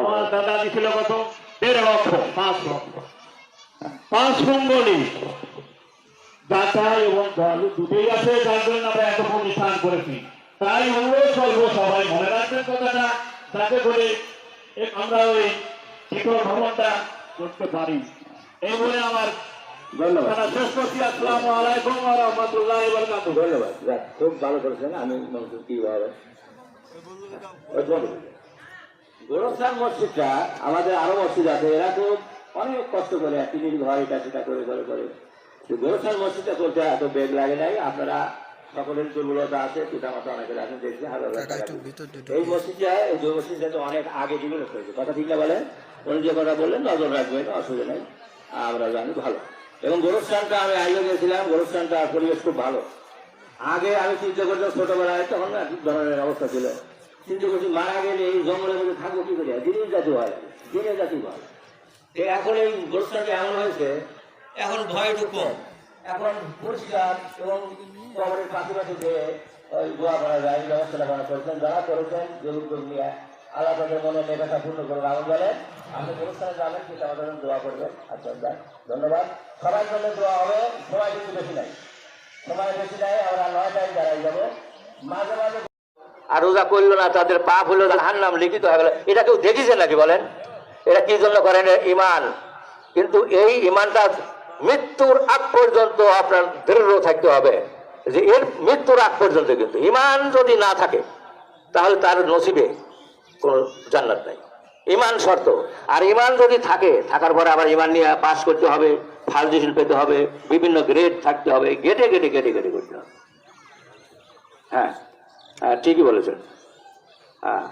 আমার দাদা দিছিল কত? দেড় লক্ষ পাঁচ লক্ষ। পাঁচ মঙ্গলি দাতা এবং দল দুটোই আছে যার জন্য আমরা এত অনুষ্ঠান করেছি। তাই অনুরোধ করব সবাই মনে রাখবেন কথাটা যাতে করে আমরা ওই শিখর ভ্রমণটা করতে পারি। এই বলে আমার ধন্যবাদ। শেষ করছি। আসসালামু আলাইকুম ওয়া রাহমাতুল্লাহি ওয়া বারাকাতুহু। ধন্যবাদ। খুব ভালো করেছেন। আমি কি ভাবে গোরস্থান মসজিদটা আমাদের আরও মসজিদ আছে। এরা তো অনেক কষ্ট করে টিনির ঘর এটা সেটা করে করে করে। গোরস্থান মসজিদটা করতে এত বেগ লাগে নাই। আপনারা সকলের দুর্বলতা আছে পিতা মাতা অনেকের আছেন দেখছি হাজার। এই মসজিদটা এই দুই মসজিদটা তো অনেক আগে ডেভেলপ হয়েছে কথা ঠিক না বলেন? উনি যে কথা বললেন নজর রাখবেন অসুবিধা নেই। আমরা জানি ভালো। এবং গোরস্থানটা আমি আগে গেছিলাম গোরস্থানটা পরিবেশ খুব ভালো। আগে আমি চিন্তা করতাম ছোটবেলায় তখন না এক ধরনের অবস্থা ছিল। চিন্তা করছি মারা গেলে এই জঙ্গলের মধ্যে থাকব কি করে? দিনের জাতি হয় দিনের জাতি হয়। তো এখন এই গোরস্থানটা এমন হয়েছে এখন ভয় একটু কম এখন পরিষ্কার এবং কবরের পাশাপাশি যে ওই দোয়া করা যায় এই ব্যবস্থাটা করা করেছেন যারা করেছেন যে উদ্যোগ নিয়ে আল্লাহ তাদের মনে মেঘাটা পূর্ণ করে রাখুন বলে আপনি গোরস্থানে যাবেন কিন্তু আমাদের দোয়া করবেন। আচ্ছা ধন্যবাদ। সবার জন্য দোয়া হবে সবাই কিন্তু বেশি নাই। সময় বেশি নেই আমরা নয়টায় দাঁড়াই যাব। মাঝে মাঝে আর রোজা করল না, তাদের পাপ হলো হার নাম লিখিত হয়ে গেল। এটা কেউ দেখেছে নাকি বলেন? এটা কি জন্য করেন? ইমান কিন্তু এই ইমানটা মৃত্যুর আগ পর্যন্ত আপনার দৃঢ় থাকতে হবে। যে এর মৃত্যুর আগ পর্যন্ত কিন্তু ইমান যদি না থাকে, তাহলে তার নসিবে কোনো জান্নাত নাই। ইমান শর্ত। আর ইমান যদি থাকে, থাকার পরে আবার ইমান নিয়ে পাস করতে হবে ফার্জিশন পেতে হবে, বিভিন্ন গ্রেড থাকতে হবে, গেটে গেটে গেটে গেটে করতে হবে। হ্যাঁ। হ্যাঁ ঠিকই বলেছেন। হ্যাঁ।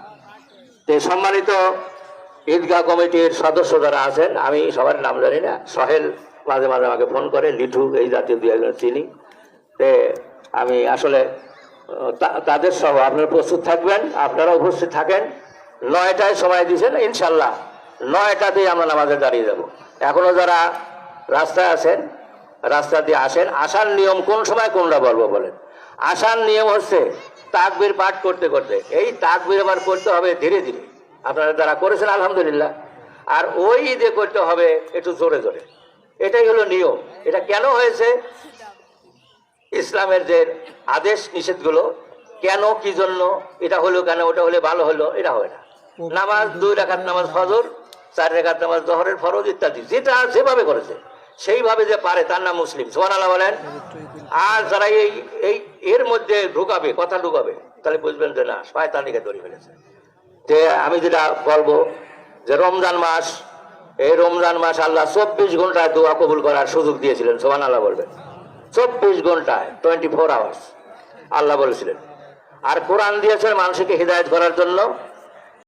তো সম্মানিত ঈদগাহ কমিটির সদস্য যারা আছেন, আমি সবার নাম জানি না, সহেল মাঝে মাঝে আমাকে ফোন করে, লিঠু, এই জাতীয় দু একজন চিনি। তে আমি আসলে তাদের সহ আপনারা প্রস্তুত থাকবেন, আপনারা উপস্থিত থাকেন। নয়টায় সময় দিয়েছেন, ইনশাল্লাহ নয়টাতেই আমরা নামাজে দাঁড়িয়ে যাব। এখনও যারা রাস্তায় আছেন, রাস্তা দিয়ে আসেন, আসার নিয়ম কোন সময় কোনটা বলব বলেন? আসার নিয়ম হচ্ছে তাকবির পাঠ করতে করতে। এই তাকবির আবার করতে হবে ধীরে ধীরে। আপনারা যারা করেছেন, আলহামদুলিল্লাহ। আর ওই ঈদে করতে হবে, একটু জোরে জোরে। এটাই হলো নিয়ম। এটা কেন হয়েছে? ইসলামের যে আদেশ নিষেধগুলো, কেন, কি জন্য, এটা হলো কেন, ওটা হলে ভালো হলো, এটা হয় না। নামাজ দুই রাখাত নামাজ ফজর, চার রেখাত নামাজ জহরের ফরজ ইত্যাদি। যেটা যেভাবে করেছে, সেইভাবে যে পারে, তার নাম মুসলিম। সোহান আল্লাহ বলেন। আর যারা এই এই এর মধ্যে ঢুকাবে, কথা ঢুকাবে। তাহলে বুঝবেন যে না, শয়তানিকে ধরে ফেলেছে। যে আমি যেটা বলব, যে রমজান মাস, এই রমজান মাস আল্লাহ চব্বিশ ঘন্টায় দোয়া কবুল করার সুযোগ দিয়েছিলেন সোহান আল্লাহ বলবেন। চব্বিশ ঘন্টায় টোয়েন্টি ফোর আওয়ার্স আল্লাহ বলেছিলেন। আর কোরআন দিয়েছেন মানুষকে হৃদায়ত করার জন্য।